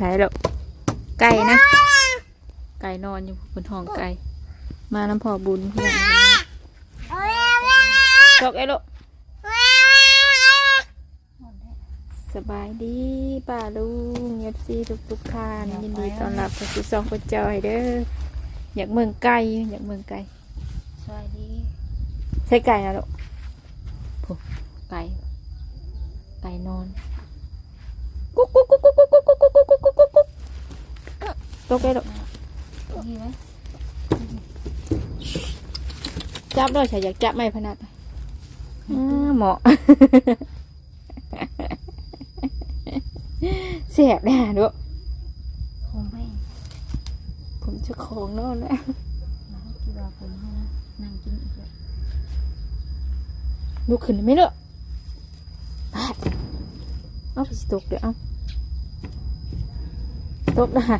ใช่แล้วไก่นะ ไก่นอนอยู่บนห้องไก่ มาน้ำพอบุญพี่น้องตกไอ้ลูกสบายดีป้าลุงเอฟซีทุกทุกๆท่าน ยินดีต้อนรับเข้าสู่ซองคนจอยเด้ออยากเมืองไก่อยากเมืองไก่สวัสดีใช่ไก่นะลูกโอ้ไก่ ไก่นอนกุ๊กกุ๊กกุ๊กกุ๊กกุ๊กกุ๊กกุ๊กกุ๊กกุ๊กกุ๊กกุ๊ก ตกไอ้ลูกนี่ไหมจับด้วยฉันอยากจับไม่พนัดอ่าเหมาะเสียบแน่ดูคงไม่ผมจะของนอนแล้วมาคิดว่าผมให้นะนั่งกินอีกแล้วลุกขึ้นได้ไหมเนอะไปเอาไปสิตกเดี๋ยวเอาตกนะฮะ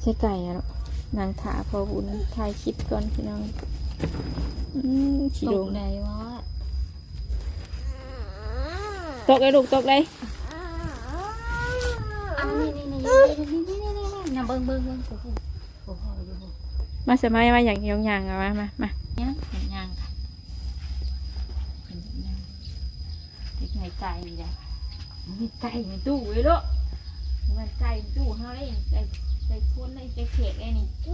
ใช่ไก่นะลูกนางถาพอบุญถ่ายคลิปก่อนพี่น้องอืมฉีตโดกงใดวะตกเลยลูกตกเลยอ้าวนี่นี่นี่นี่นี่นี่นี่นี่นะเบิ้งเบิ้งเบิ้งโอ้โหโอ้โหอยู่โหมาสมัยมาอย่างยองยางๆอะมามามาเนี่ยเห็นยังค่ะเห็นยังเด็กไงไก่นี่แหละมีไก่ในตู้ไว้ลูกมันไก่ในตู้เฮาเลยไก่ ไก่คนเลยไก่เขกไอ้นี่เอ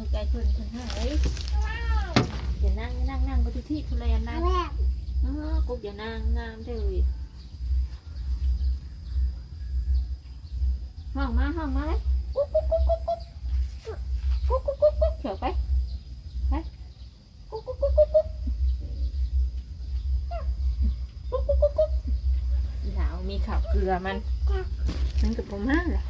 อไก่คนคนห้าเอ้ยอย่านั่งอย่านั่งนั่งก็ที่ที่ทุเรียนนะเออกุกอย่านางงามเด้อห้องมาห้องมาเลยกุ๊กกุ๊กกุ๊กกุ๊กกุ๊กกุ๊กกุ๊กกุ๊กกุ๊กเขียวไปไปกุ๊กกุ๊กกุ๊กกุ๊กกุ๊กกุ๊กกุ๊กกุ๊กกุ๊กอีหลาวมีข่าวเกลือมันมันกับผมมากเลย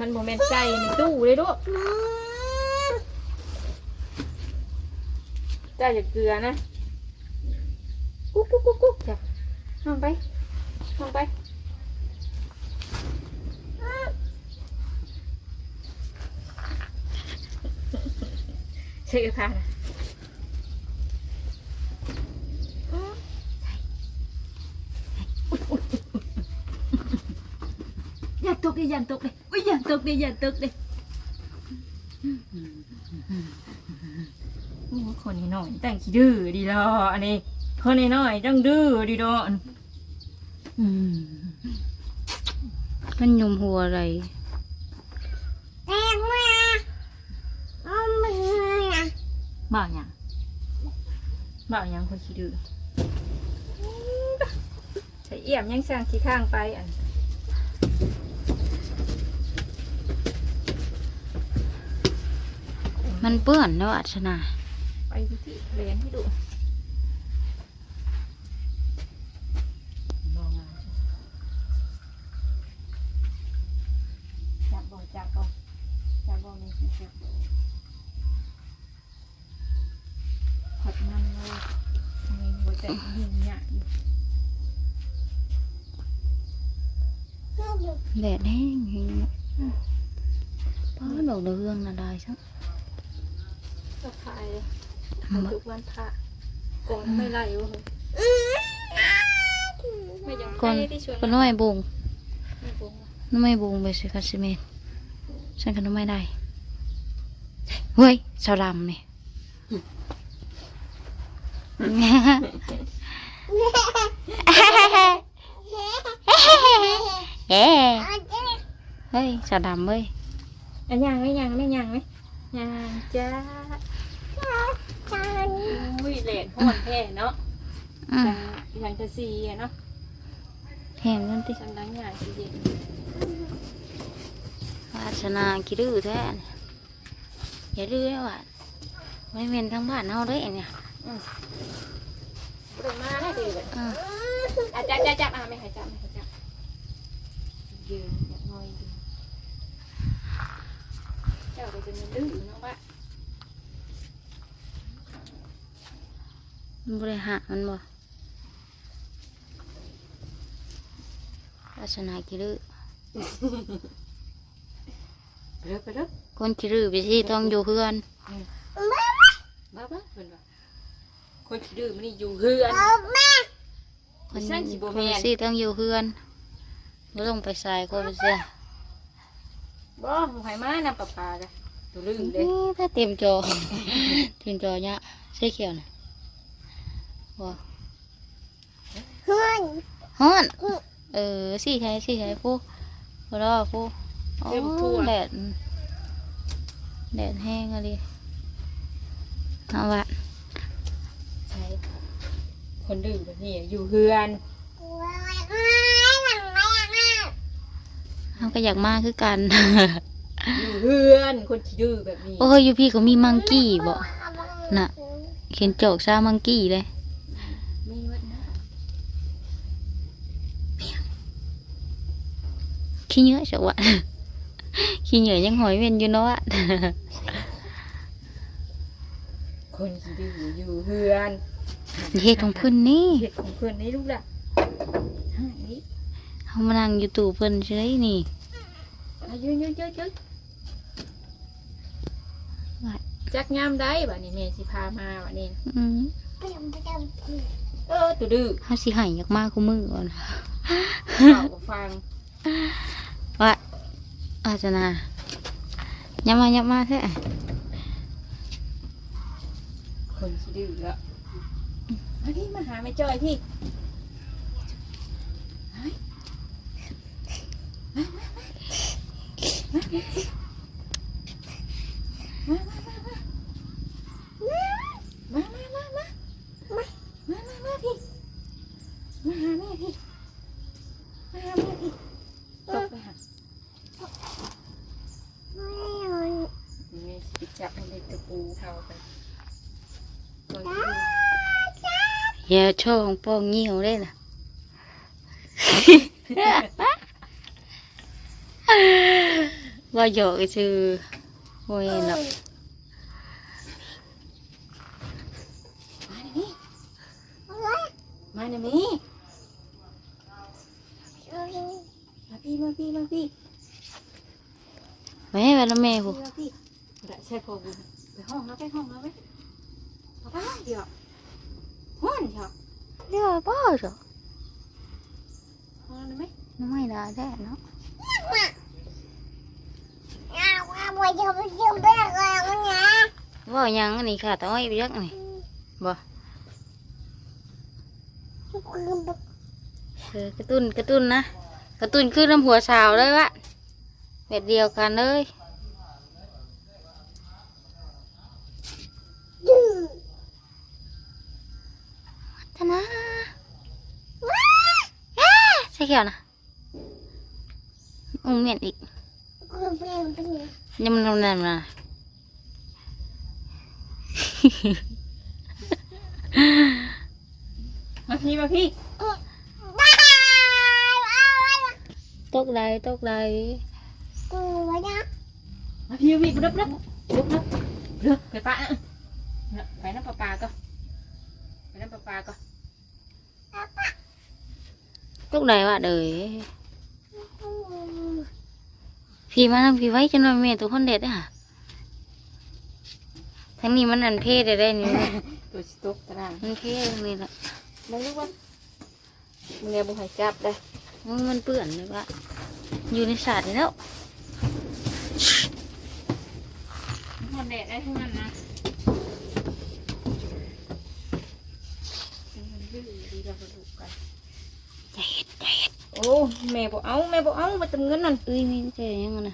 มันโมเมนต์ใจในตู้เลยลูกเจ้าอย่าเกลือนะกุ๊กกุ๊กกุ๊กกุ๊กจ้ะห้องไปห้องไปเช็คผ้านะอย่าตกเลยอย่าตกเลยอุ้ยอย่าตกเลยอย่าตกเลย โอ้ค นนี้หน่อยแต่งขี้ดื้อดีดออันนี้คนนี้หน่อยต้องดื้อดีดออันมันยุมหัวอะไรบ้าอย่างบ่าวยังคนขี้ดื้อใส่เอี่ยมยังสร้างขี้ข้างไปอันมันเปื้อนแล้วอัชนา ಐದು ತಿ ಲೇನ್ ಹಿಡು chặt không chặt vào này sẽ chặt thật năm rồi mình vừa chạy nhìn nhạn đẹp đấy hình có đồ hương là đời chứ phải ทุกวันพระก่อนไม่ไล่วะไม่ยังก่อนก่อนน้อยบุงน้อยบุงไปสิคัสเมนฉันก็น้อยได้เฮ้ยสาวดำนี่เฮ้เฮ้ยสาวดำเว้ยยังไม่ยังไม่ยังไม่ยังจ้า อุ้ยเลดห่อนแท้เนาะอืมจังจังจะซีอะเนาะแห้งนั่นติจังดังใหญ่สิเย็นวาสนาคิดดื้อแท้เนี่ยอย่าดื้อแล้วอะไม่เมนทั้งบ้านเฮาเด้เนี่ยปรุงมาได้ดีเลยอืมอะจับจับจับอะไม่ให้จับไม่ให้จับยืนอย่างน้อยดีเจ้าก็จะมีดื้อเนาะว่า มันบริหารมันบ่วาสนาคิดดื้อไปเด้อไปเด้อคนคิดดื้อไปที่ต้องอยู่เพื่อนบ้าบ้าเพิ่นว่าคนขี้ดื้อมันนี่อยู่เฮือนคมันช่างสิบ่คแม่นนสิต้องอยู่เฮือนบ่ต้องไปใส่คนไปเสียบ่บ่ให้มานำปลาปลาจ้ะตัวลืมเลยนี่ถ้าเต็มจอเต็มจอเนี่ยใส่เขียวน่ะ บ่เฮ้ยฮ้อนเออสิใช้สิใช้ผู้บ่รอผู้อ๋อแดดแดดแห้งอะดิเอาวะใช่คนดื้อแบบนี้อยู่เฮือนเขาก็อยากมาคือกัน อยู่เฮือนคนที่ดื้อแบบนี้ โอ้ยอยู่พี่เขามีมังกี้บ่น่ะเขียนโจกซามังกี้เลย มีวัดนะ ขี้เหนื้อจักวะขี้เหนื้อยังหอยเว้นอยู่เนาะวะคนที่ดื้ออยู่เฮือนเฮ็ดของเพิ่นนี่เห็ดของเพื่อนนี่ลูกล่ะหายนี่เฮามานั่งอยู่ตู้เพิ่นเฉยนี่อายืนยืนยืนยืนว่าจักยามได้บัดนี้แม่สิพามาบัดนี้อืมเออตัวดื้อเฮาสิให้อยากมากูมือก่อนเขาก็ฟัง ว่าอาจนายับมายับมาเถอะคนที่ดื้อแล้วมาพี่มาหาไม่จอยพี่เฮ้ยมา อย่าช่องป้องเหี่ยวได้ล่ะว่าหยอกชื่อโอ้ยเนาะมาเดี๋ยวนี้มาพี่มาพี่มาพี่แม่ว่าแล้วแม่ผู้มาพี่ได้ใช่พอบุญไปห้องแล้วไปห้องแล้วไปไปเดี๋ยว Juan ya. Ne var bağırı? Juan mı? Ne var da de no. Vâng nhắn này khá tối biết này Vâng Cái tun, cái tun nè Cái tun cứ làm hùa xào đấy bạn Vẹt điều cả nơi ยวนะอุ้มเมียนอีกยังมันทำนั่นมามาพี่มาพี่ตกใดตกใดมาพี่มาพี่รับรับลุกรับเลือกไปปะไปน้ำปลาปลาก็ไปน้ำปลาปลาก็ lúc này bạn ơi phì mà làm phì váy cho nó mẹ tụi con đẹp đấy hả thằng này mà ăn phê để đây nè tụi chị tốt ta làm ăn phê này là mấy lúc bắt mình nghe bụng hải cạp đây มันเปื่อนเลยว่าอยู่ในศาสตร์นี่แล้วหมดแดดได้ทั้งนั้นนะมันลื่นดีเราไปดูกัน Ô, mẹ bộ áo, mẹ bộ áo và tầm ngân này Ui, mình thế nhưng mà.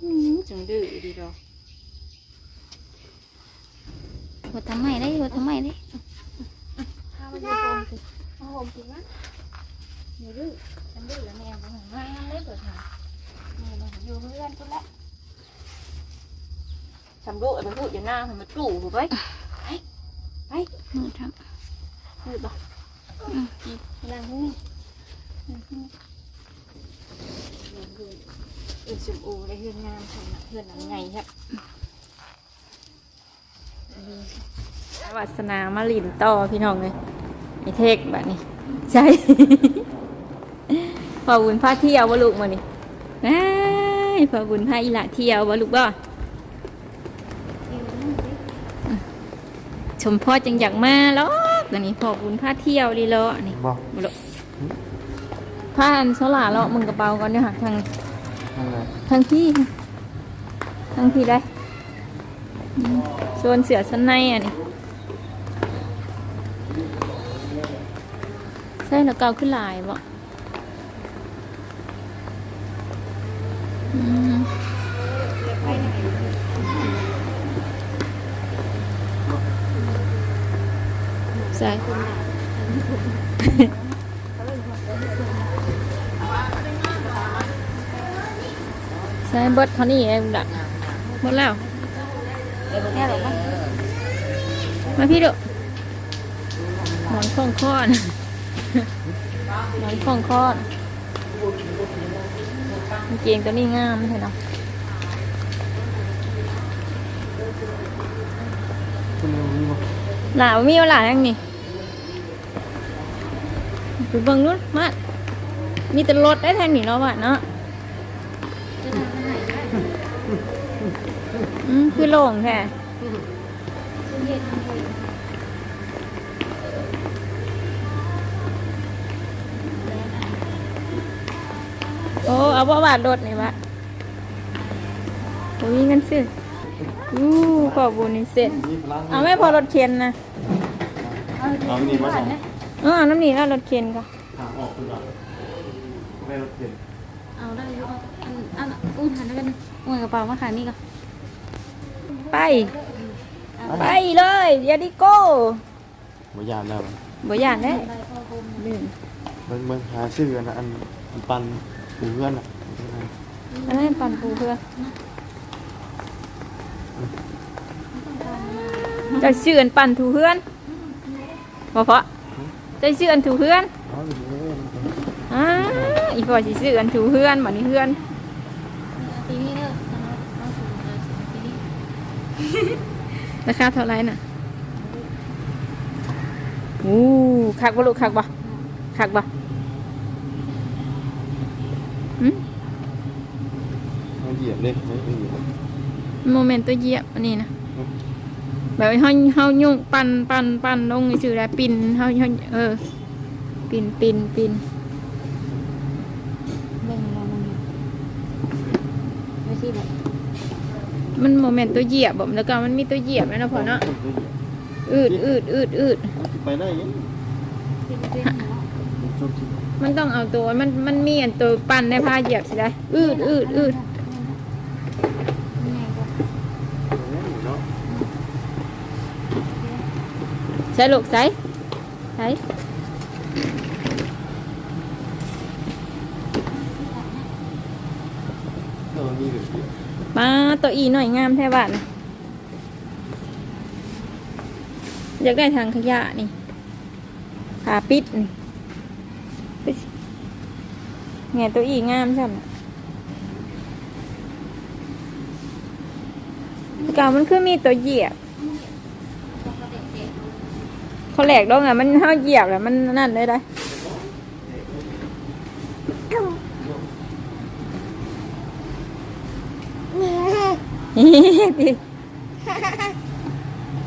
Ừ, chẳng đợi đi rồi. Vừa thắm mày đấy, vừa thắm mày đấy. Ra. Hồn thì mắt. Nhiều đứa, chẳng đợi là mẹ của thằng Mai ăn đấy của thằng. Mẹ mà vô với ăn con đấy. Chẳng đợi mà hụi cho nam thì mà tủ rồi đấy ไปพูดอยู่หน้าทำมาจู่ถูกไหมไปไปมือทพูดบ่นั่งนี่นั่งนี่เออสมโอได้เฮือนงามขนาดเฮือนหลังไงครับวัสนามาลินต่อพี่น้องเลยไอเทกแบบนี้ ใช่พอบุญพาเที่ยววะลูกมานี่ไอ้ยพอบุญพาอีหละเที่ยววะลูกบ่ มพ่อจังอยากมาหรอกอันนี้พ่อบุญพาเที่ยวดีเลาะนี่บอกบุรุพาอันโซลาเลาะมึงกระเป๋าก่อนเด้อค่ะทางอะไรทางที่ทางที่ได้อืมโซนเสือสันในอะนี่ใช่แล้วเกาขึ้นลายบ่อืม ใช่ใช่เบิดเท่านี้เองดักหมดแล้วมาพี่ดุหมอนข้องคอนหมอนข้องคอนกางเกงตัวนี้งามใช่เนาะคุณรู้บอกหลาบ่มีว่าหลายังนี่ ไปเบิ่งนู้นมามีแต่รถได้ทางนี้เนาะว่ะเนาะอืมคือโล่งแท้โอ้เอาบ่าบาทรถนี่วะโอ้ยเงินซื้ออู้ขอบุญนี่เสร็จ เอาไม่พอรถเข็นนะ เอานี่มาส่ง อาน้ำหนีแล้วรถเข็นก็ทางออกคือแบบไม่รถเข็นเอาได้อยู่อันอันอุ้ยหันได้กันอุ้ยกระเป๋ามาขายนี่ก็ไป ไปเลยอย่าดิโก้บ่ยานแล้วบ่ย่านได้ลืมเบิ่งเบิ่งหาชื่ออันอันอันปันปูเพื่อนอะอันนั้นปั่นปูเพื่อนจะชื่ออันปั่นถูเพื่อนบ่เพาะ จะชื่ออันถูเพื่อนเอาอยู่นี่อ่าอีพอสิชื่ออันถูเพื่อนบ่นี่เพื่อนปีนี้เด้อเอาสูงเลยปีนี้ราคาเท่าไหร่น่ะอู้คักบ่ลูกคักบ่คักบ่หึเอาเหยียบเลยไม่เหยียบโมเมนต์ตัวเหยียบอันนี้นะ แบบเฮาเฮายุ่งปั่นปั่นปั่นลงซื่อได้ปินเฮาเฮาเออ ปินปินปินเบิ่งเรามันไม่ใช่แบบมันโมเมนต์ตัวเหยียบบ่แล้วก็มันมีตัวเหยียบนะพอเนาะอืดอืดอืดอืดไปได้ยังเป็นเป็นเนาะชมสิมันต้องเอาตัวมันมันมีอันตัวปั่นในผ้าเหยียบสิได้อืดอืดอืด ยังไงก็ เนาะ ใส่ลูกใส่ใส่มาตัวอีหน่อยงามแท้บ้านอยากได้ทางขยะนี่ขาปิดนี่ปิดสิแง่ตัวอีงามใช่ไหมก่ามันคือมีตัวเหยียบ เขาแหลกดองอะมันเท้าเหยียบแล้วมันนั่นเลยได้ดิ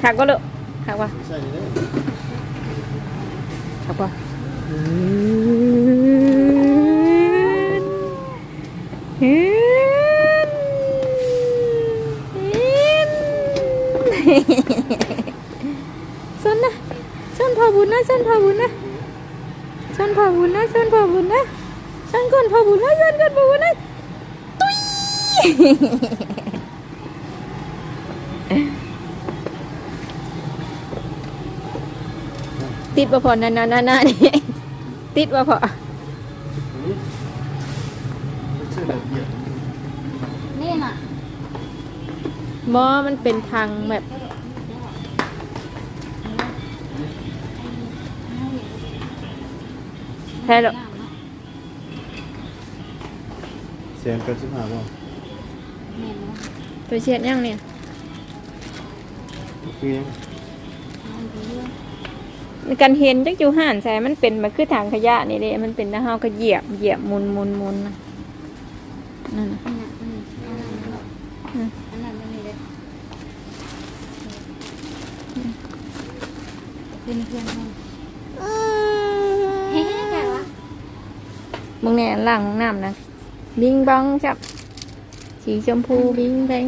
ถักก็ลูกถักว่าไม่ใช่เลยถักว่าฮืนฮืนส้นนะส้น พอบุญนะส้นพอบุญนะส้นพอบุญนะส้นพอบุญนะส้นก้นพอบุญนะส้นก้นพอบุญนะตุ้ยติดว่าพอนานานานานี่ติดว่าพอนี่ชื่อแบบเหยียบนี่น่ะมอมันเป็นทางแบบ แท้หรอเสียงกันสิบห้าบ่เมนเนาะตัวเชียดยังเนี่ยคือยังมันเป็นเรื่องในการเห็นจักจูห่านใส่มันเป็นมันคือทางขยะนี่เด้มันเป็นนะเฮาก็เหยียบเหยียบหมุนหมุนหมุนนะนั่นน่ะอันนั้นอันนี้อันนั้นอันนั้นอันนี้เลยเป็นเพื่อนเขาเฮ้ยไงวะ มึงเนี่ยล่างห้องน้ำนะบิงบังจับ สีชมพูบิงแบง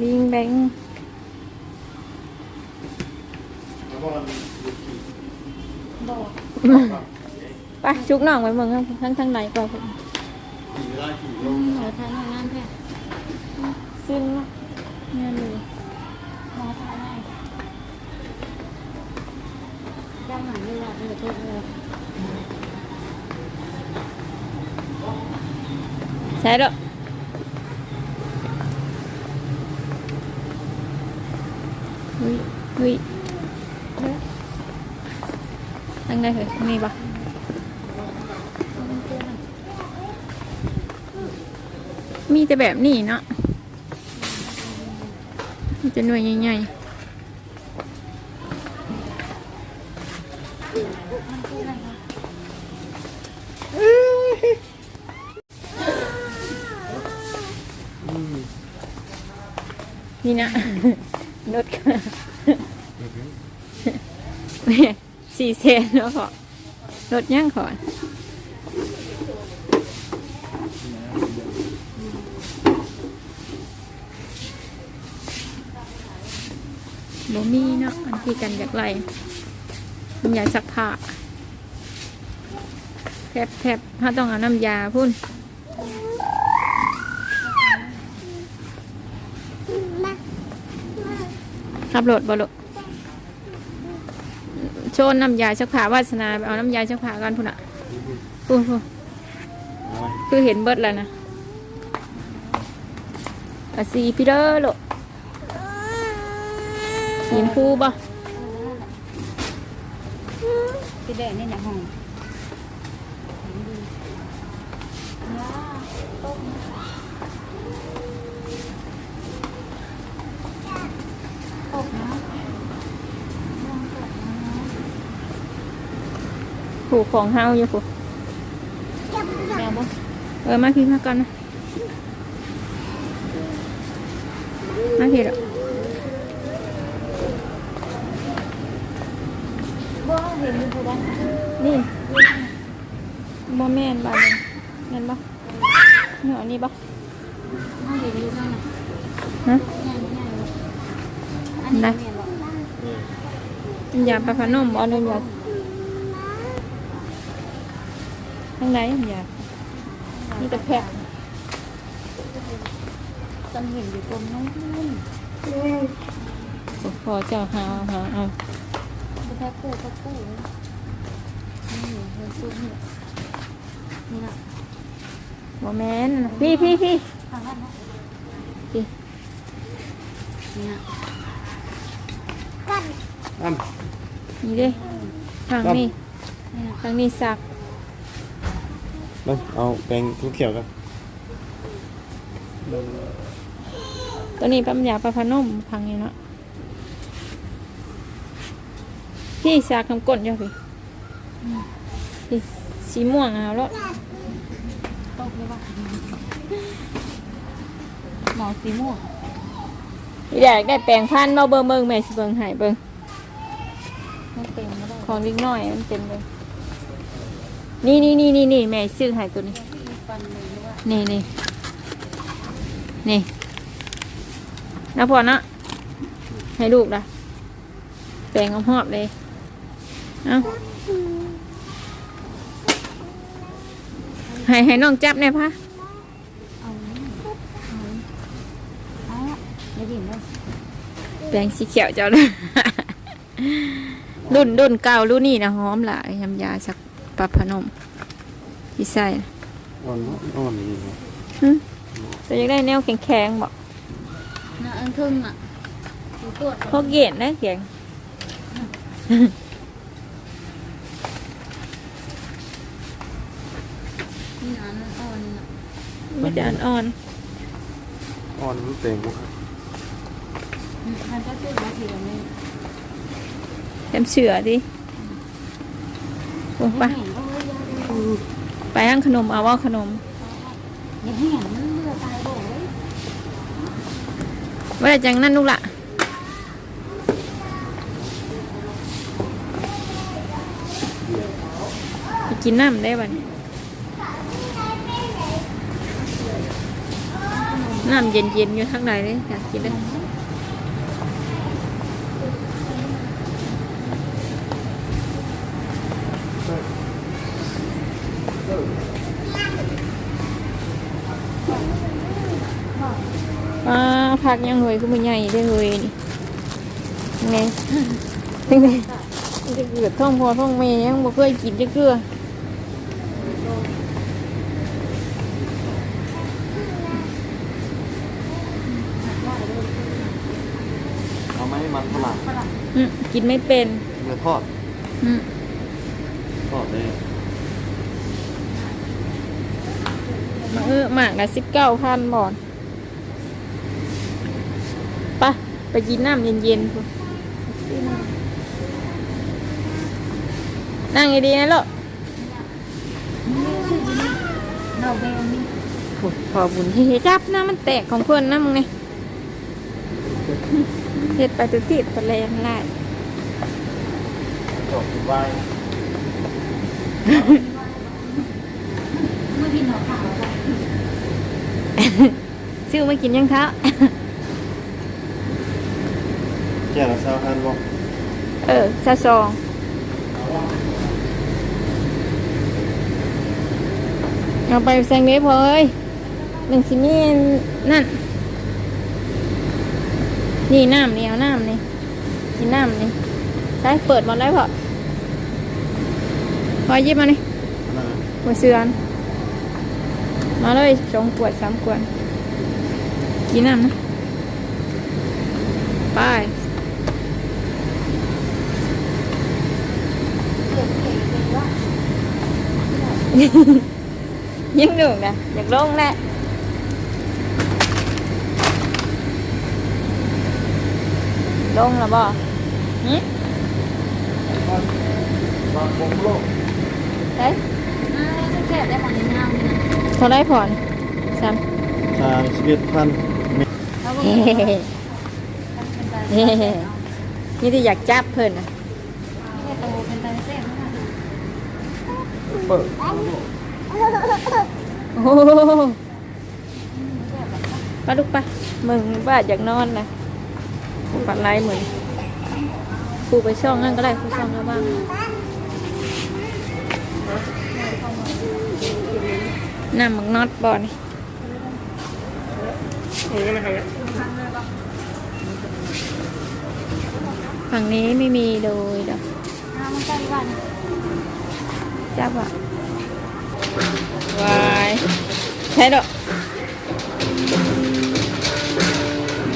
บิงแบงแล้วก็มันดูขี่บอกไปชุกน้องไปเมืองทั้งทั้งไหนก่อนขี่ไม่ได้ขี่ลงหนูทานงานแท้ซึ่งนะเนี่ยเลยหมอทานให้ด้านหลังนี่แหละเป็นตัวเลย ใช่หรอวิวิทั้งไหนเหรอมีปะมีแต่แบบนี้เนาะมีแต่หน่วยใหญ่ๆ อืม นี่นะ นดค่ะแม่ สี่เซนแล้วขอรถย่างขอบ่มีเนาะอันที่กันอยากไรมันอยากซักผ้าแทบแทบถ้าต้องเอาน้ำยาพุ่นขับรถบ่ลุ โชนน้ำยาชักผ้าวาสนาไปเอาน้ำยาชักผ้ากันพุ่นอะพุ่นพุ่นคือเห็นเบิดแล้วนะอาสีพี่เด้อลุสีชมพูบ่สีแดงนี่เนี่ยห้องตกนะ ผูกของเฮาอยู่ผูกแมวบ่เออมาพี่มาก่อนนะมาพี่หรอกบ่เห็นอยู่ผู้ใดนี่บ่แม่นบ้านนี้แม่นบ่เหนือนี่บ่เขาเห็นอยู่นั่นน่ะฮะย่างย่างอันนี้แม่นบ่ยาปลาพนมบ่เดินยา ข้างในยานี่แต่แพะตอนเห็นอยู่ตรงนู้นพอเจ้าหาหาเอาแค่กู้ก็กู้เลยนี่เห็นตู้นี่นี่น่ะบ่แม่นพี่พี่พี่ทางนั้นนะพี่นี่น่ะอ้ำนี่เด้ทางนี้นี่น่ะทางนี้สัก มาเอาแปรงทุกเขียวกันตัวนี้ปั๊มยาปลาพนมพังนี่เนาะพี่สักคำกดอยู่พี่พี่สีม่วงเอาแล้วตกเลยว่าหมอสีม่วงอยากได้แปลงพันธุ์มาเบิ่งเบิ่งแม่สิเบิ่งให้เบิ่งไม่เป็นไม่ได้ของเล็กน้อยมันเป็นเลย นี่นี่นี่นี่นี่แม่ซื้อให้ตัวนี้นเลยหรือว่นี่นี่นี่อนะให้ลูกละแปลงหอมๆเลยเอาให้ให้น้องจับแน่พะเอาเอาเอาไม่ดิ่งเลยแปลงสีเขียวเจ้าเลยรุ่นรุ่นเก่ารุ่นนี้นะหอมหลายยำยาสัก ปลาพนมที่ใส่น่ะอ่อนอ่อนนี่ครับหึแต่อยากได้แนวแข็งๆบอกน่ะอันครึ่งอะดูตัวพวกเย็นนะแข็งนี่น่ะอันอ่อนน่ะไม่แต่อันอ่อนอ่อนมันแปรงบ่ครับมันก็ซื้อมาทีละนี่เต็มเสือดิโอ้ ไปไปห้างขนมเอาว่าขนมว่าจังนั่นลูกละไปกินน้ำได้บ้างน้ำเย็นๆอยู่ข้างในเลยอยากกินเลย อ่าผักยังหวยก็ไม่ใหญ่ได้อเลยนี่นี่นี่มันจะเกิดท้องพอท้องเมย์ยังบ่เคยกินจะเกลือเอาไหมมันฝรั่งอืมกินไม่เป็นเนื้อทอดอืมทอดเลยเออหมากละสิบเก้าพันบอน ไปไปกินน้ำเย็นๆพุ่นนั่งดีๆนะลูกเราแบงนี่พุ่นพอบุญเฮ้จับนะมันแตกของเพื่อนนะมึงไงเฮ็ดไปตุติดไปแรงไล่จบใบเมื่อพี่น้องข่าวว่าซื้อมากินยังคะ แก่ละเช้าพันบอกเออซาซองเอาไปแซงเด้พอเอ้ยมันสิมีนั่น นี่น้ำนี่เอาน้ำนี่กินน้ำนี่ใช่เปิดหมดแล้วพอพอหยิบมานี่นั่นน่ะหัวเสือนมาเลยสองขวดสามขวดกินน้ำนะไป ยังหนึ่งนะอยากลงแหละลงแล้วบ่หึบางบงโลกเฮ้ยอ้าวแค่ได้หมดในน้ำนี่นะพอได้ผ่อนสามสามสิบเอ็ดพันเราก็เฮ้เป็นเฮ้เฮ้เฮ้นี่ที่อยากจับเพิ่นนะเป็นโตเป็นตาเส้นนะคะ เปิดโอ้โหไปลุกไปมึงบ้าอยากนอนนะปัดไล่มึงกูไปช่องนั่นก็ได้กูช่องแล้วบ้างน้ำมักน็อตบอลนี่ฝั่งนี้ไม่มีโดยดอก จับอะวายใช่ดอก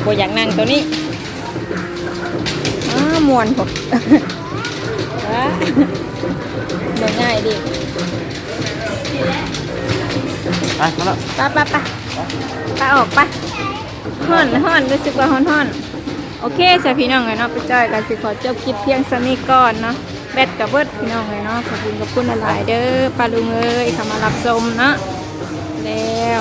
โบอยากนั่งตัวนี้อ้ามวนผมว้าเดินง่ายดิไปมาแล้วไปไปไปไปออกไปห่อนห่อนรู้สึกว่าห่อนห่อนโอเคใช่พี่น้องเลยเนาะไปจอยกันสิขอจบคลิปเพียงสนี้ก่อนเนาะ แบตกับเบิดพี่น้องเลยเนาะขอบคุณกับคุณหลายๆเด้อปลาลุงเอ้ยเข้ามารับชมเนาะแล้ว